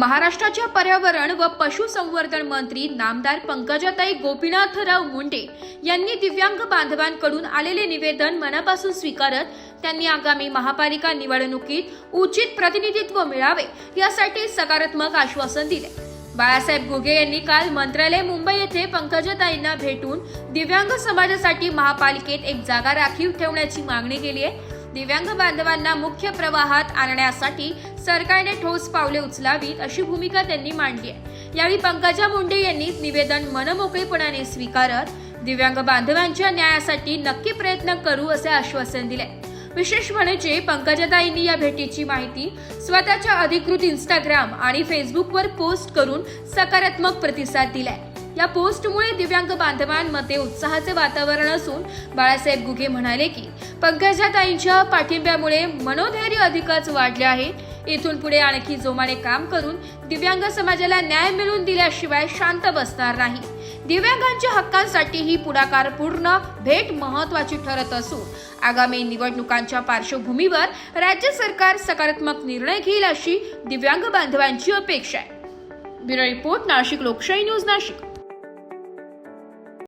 महाराष्ट्राच्या पर्यावरण व पशुसंवर्धन मंत्री नामदार पंकजाताई गोपीनाथराव मुंडे यांनी दिव्यांग बांधवांकडून आलेले निवेदन मनापासून स्वीकारत त्यांनी आगामी महापालिका निवडणुकीत उचित प्रतिनिधित्व मिळावे यासाठी सकारात्मक आश्वासन दिले. बाळासाहेब घुगे यांनी काल मंत्रालय मुंबई येथे पंकजाताईंना भेटून दिव्यांग समाजासाठी महापालिकेत एक जागा राखीव ठेवण्याची मागणी केली आहे. दिव्यांग बांधवांना मुख्य प्रवाहात आणण्यासाठी सरकारने ठोस पावले उचलावीत अशी भूमिका त्यांनी मांडली आहे. यावेळी पंकजा मुंडे यांनी निवेदन मनमोकळेपणाने स्वीकारत दिव्यांग बांधवांच्या न्यायासाठी नक्की प्रयत्न करू असे आश्वासन दिले. विशेष म्हणजे पंकजाताईंनी या भेटीची माहिती स्वतःच्या अधिकृत इंस्टाग्राम आणि फेसबुकवर पोस्ट करून सकारात्मक प्रतिसाद दिलाय. या पोस्टमुळे दिव्यांग बांधवांमध्ये उत्साहाचे वातावरण असून बाळासाहेब गुगे म्हणाले की पंकजाताईंच्या पाठिंब्यामुळे मनोधैर्य अधिकच वाढले आहे. इथून पुढे आणखी जोमाने काम करून दिव्यांग समाजाला न्याय मिळवून दिल्याशिवाय शांत बसणार नाही. दिव्यांगांच्या हक्कांसाठी ही पुढाकारपूर्ण भेट महत्वाची ठरत असून आगामी निवडणुकांच्या पार्श्वभूमीवर राज्य सरकार सकारात्मक निर्णय घेईल अशी दिव्यांग बांधवांची अपेक्षा आहे. ब्युरो रिपोर्ट नाशिक लोकशाही न्यूज नाशिक.